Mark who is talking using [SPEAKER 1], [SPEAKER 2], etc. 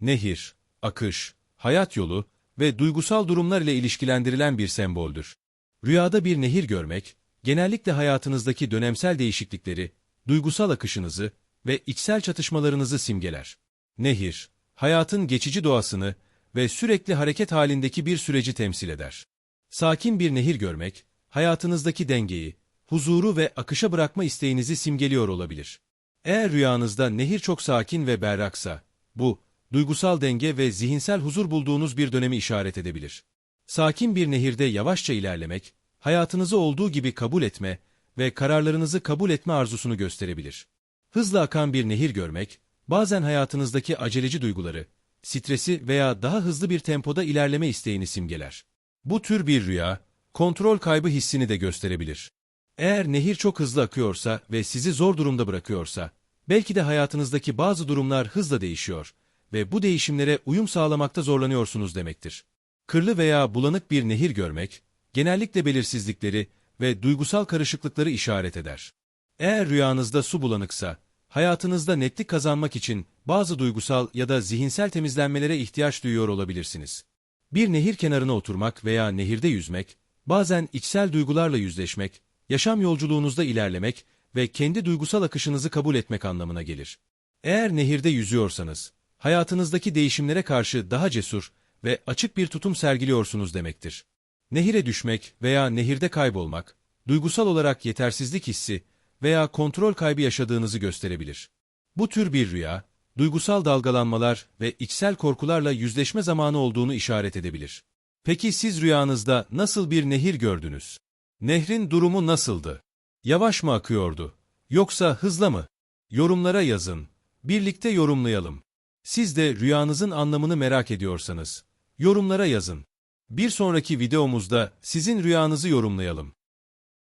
[SPEAKER 1] Nehir, akış, hayat yolu ve duygusal durumlar ile ilişkilendirilen bir semboldür. Rüyada bir nehir görmek, genellikle hayatınızdaki dönemsel değişiklikleri, duygusal akışınızı ve içsel çatışmalarınızı simgeler. Nehir, hayatın geçici doğasını ve sürekli hareket halindeki bir süreci temsil eder. Sakin bir nehir görmek, hayatınızdaki dengeyi, huzuru ve akışa bırakma isteğinizi simgeliyor olabilir. Eğer rüyanızda nehir çok sakin ve berraksa, bu, duygusal denge ve zihinsel huzur bulduğunuz bir dönemi işaret edebilir. Sakin bir nehirde yavaşça ilerlemek, hayatınızı olduğu gibi kabul etme ve kararlarınızı kabul etme arzusunu gösterebilir. Hızla akan bir nehir görmek, bazen hayatınızdaki aceleci duyguları, stresi veya daha hızlı bir tempoda ilerleme isteğini simgeler. Bu tür bir rüya, kontrol kaybı hissini de gösterebilir. Eğer nehir çok hızlı akıyorsa ve sizi zor durumda bırakıyorsa, belki de hayatınızdaki bazı durumlar hızla değişiyor ve bu değişimlere uyum sağlamakta zorlanıyorsunuz demektir. Kırlı veya bulanık bir nehir görmek, genellikle belirsizlikleri ve duygusal karışıklıkları işaret eder. Eğer rüyanızda su bulanıksa, hayatınızda netlik kazanmak için bazı duygusal ya da zihinsel temizlenmelere ihtiyaç duyuyor olabilirsiniz. Bir nehir kenarına oturmak veya nehirde yüzmek, bazen içsel duygularla yüzleşmek, yaşam yolculuğunuzda ilerlemek ve kendi duygusal akışınızı kabul etmek anlamına gelir. Eğer nehirde yüzüyorsanız, hayatınızdaki değişimlere karşı daha cesur ve açık bir tutum sergiliyorsunuz demektir. Nehire düşmek veya nehirde kaybolmak, duygusal olarak yetersizlik hissi veya kontrol kaybı yaşadığınızı gösterebilir. Bu tür bir rüya, duygusal dalgalanmalar ve içsel korkularla yüzleşme zamanı olduğunu işaret edebilir. Peki siz rüyanızda nasıl bir nehir gördünüz? Nehrin durumu nasıldı? Yavaş mı akıyordu? Yoksa hızla mı? Yorumlara yazın. Birlikte yorumlayalım. Siz de rüyanızın anlamını merak ediyorsanız, yorumlara yazın. Bir sonraki videomuzda sizin rüyanızı yorumlayalım.